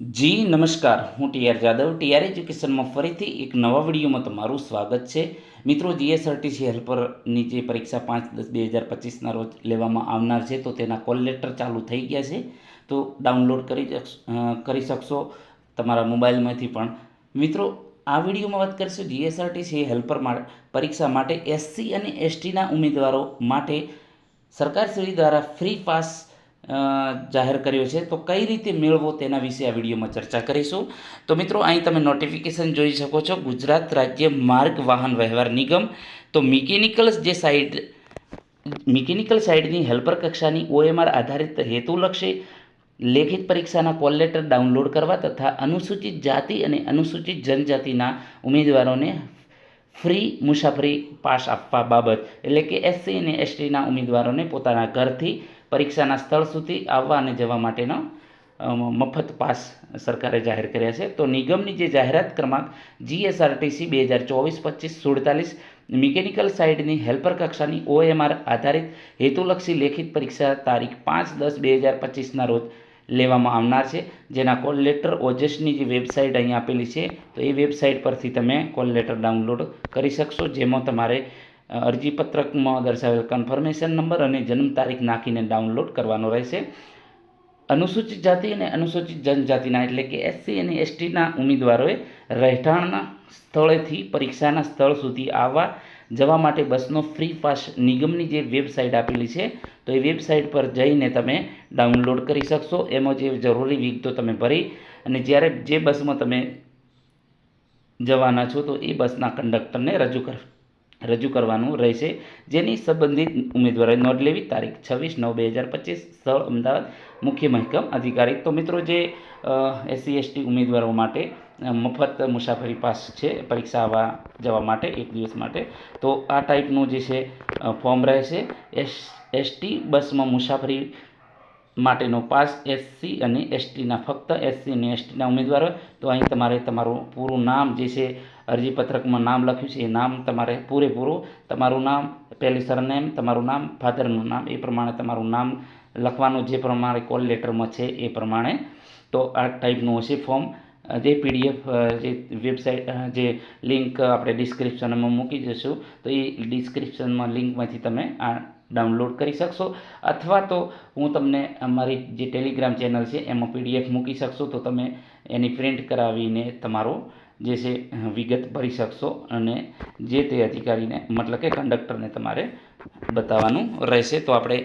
જી, નમસ્કાર. હું TR Jadav. TR એજ્યુકેશનમાં ફરીથી એક નવા વિડીયોમાં તમારું સ્વાગત છે. મિત્રો, જીએસઆરટીસી હેલ્પરની જે પરીક્ષા પાંચ દસ બે હજાર પચીસના રોજ લેવામાં આવનાર છે, તો તેના કોલ લેટર ચાલુ થઈ ગયા છે. તો ડાઉનલોડ કરી કરી શકશો તમારા મોબાઈલમાંથી પણ. મિત્રો, આ વિડીયોમાં વાત કરીશું જીએસઆરટીસી હેલ્પર પરીક્ષા માટે એસસી અને એસટીના ઉમેદવારો માટે સરકારશ્રી દ્વારા ફ્રી પાસ જાહેર કર્યો છે. તો કઈ રીતે મેળવો તેના વિશે આ વિડીયોમાં ચર્ચા કરીશું. તો મિત્રો, અહીં તમે નોટિફિકેશન જોઈ શકો છો. ગુજરાત રાજ્ય માર્ગ વાહન વ્યવહાર નિગમ. તો મિકેનિકલ્સ જે સાઇડ મિકેનિકલ સાઇડની હેલ્પર કક્ષાની ઓએમઆર આધારિત હેતુલક્ષી લેખિત પરીક્ષાના કોલ લેટર ડાઉનલોડ કરવા તથા અનુસૂચિત જાતિ અને અનુસૂચિત જનજાતિના ઉમેદવારોને ફ્રી મુસાફરી પાસ આપવા બાબત, એટલે કે એસસી અને એસટીના ઉમેદવારોને પોતાના ઘરથી પરીક્ષાના સ્થળ સુધી આવવા અને જવા માટેનો મફત પાસ સરકારે જાહેર કર્યા છે. તો નિગમની જે જાહેરાત ક્રમાંક જીએસઆરટીસી બે હજાર ચોવીસ પચીસ સુડતાલીસ, મિકેનિકલ સાઇડની હેલ્પર કક્ષાની ઓએમઆર આધારિત હેતુલક્ષી લેખિત પરીક્ષા તારીખ પાંચ દસ બે હજાર પચીસના રોજ લેવામાં આવનાર છે, જેના કોલ લેટર ઓજસની જે વેબસાઇટ અહીં આપેલી છે, તો એ વેબસાઇટ પરથી તમે કોલ લેટર ડાઉનલોડ કરી શકશો, જેમાં તમારે અરજીપત્રકમાં દર્શાવેલ કન્ફર્મેશન નંબર અને જન્મ તારીખ નાખીને ડાઉનલોડ કરવાનો રહેશે. અનુસૂચિત જાતિ અને અનુસૂચિત જનજાતિના એટલે કે એસસી અને એસટીના ઉમેદવારોએ રહેઠાણના સ્થળેથી પરીક્ષાના સ્થળ સુધી આવવા જવા માટે બસનો ફ્રી પાસ નિગમની જે વેબસાઇટ આપેલી છે, તો એ વેબસાઇટ પર જઈને તમે ડાઉનલોડ કરી શકશો. એમાં જે જરૂરી વિગતો તમે ભરી અને જ્યારે જે બસમાં તમે જવાના છો, તો એ બસના કંડક્ટરને રજૂ કર રજૂ કરવાનું રહેશે. જેની સંબંધિત ઉમેદવારોએ નોંધ લેવી તારીખ છવ્વીસ નવ બે હજાર પચીસ, સ્થળ અમદાવાદ મુખ્ય મહેકમ અધિકારી. તો મિત્રો જે એસસી, એસટી ઉમેદવારો માટે મફત મુસાફરી પાસ છે, પરીક્ષા આવવા જવા માટે એક દિવસ માટે, તો આ ટાઈપનું જે છે ફોર્મ રહેશે. એસ, એસટી બસમાં મુસાફરી માટેનો પાસ એસસી અને એસટીના, ફક્ત એસસી અને એસટીના ઉમેદવારો. તો અહીં તમારે તમારું પૂરું નામ જે છે અરજીપત્રકમાં નામ લખ્યું છે. એ નામ તમારે પૂરેપૂરું તમારું નામ, પહેલી સરનેમ, તમારું નામ, ફાધરનું નામ, એ પ્રમાણે તમારું નામ લખવાનું જે પ્રમાણે કોલ લેટરમાં છે એ પ્રમાણે. તો આ ટાઈપનું હશે ફોર્મ. જે પીડીએફ જે વેબસાઇટ જે લિંક આપણે ડિસ્ક્રિપ્શનમાં મૂકી દઈશું તો એ ડિસ્ક્રિપ્શનમાં લિંકમાંથી તમે આ ડાઉનલોડ કરી શકશો. અથવા તો હું તમને અમારી જે ટેલિગ્રામ ચેનલ છે એમાં પીડીએફ મૂકી શકશો. તો તમે એની પ્રિન્ટ કરાવીને તમારો જે છે વિગત ભરી શકશો અને જે તે અધિકારીને, મતલબ કે કંડક્ટરને તમારે બતાવવાનું રહેશે. તો આપણે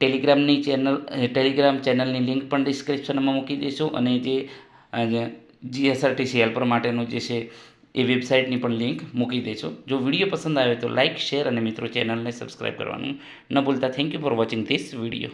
ટેલિગ્રામની ચેનલ ટેલિગ્રામ ચેનલની લિંક પણ ડિસ્ક્રિપ્શનમાં મૂકી દઈશું અને જે જીએસઆરટીસી હેલ્પર માટેનું જે છે, એ વેબસાઇટની પણ લિંક મૂકી દેશો જો વીડિયો પસંદ આવે તો લાઇક શેર અને મિત્રો ચેનલને સબસ્ક્રાઈબ કરવાનું ન ભૂલતા. Thank you for watching this video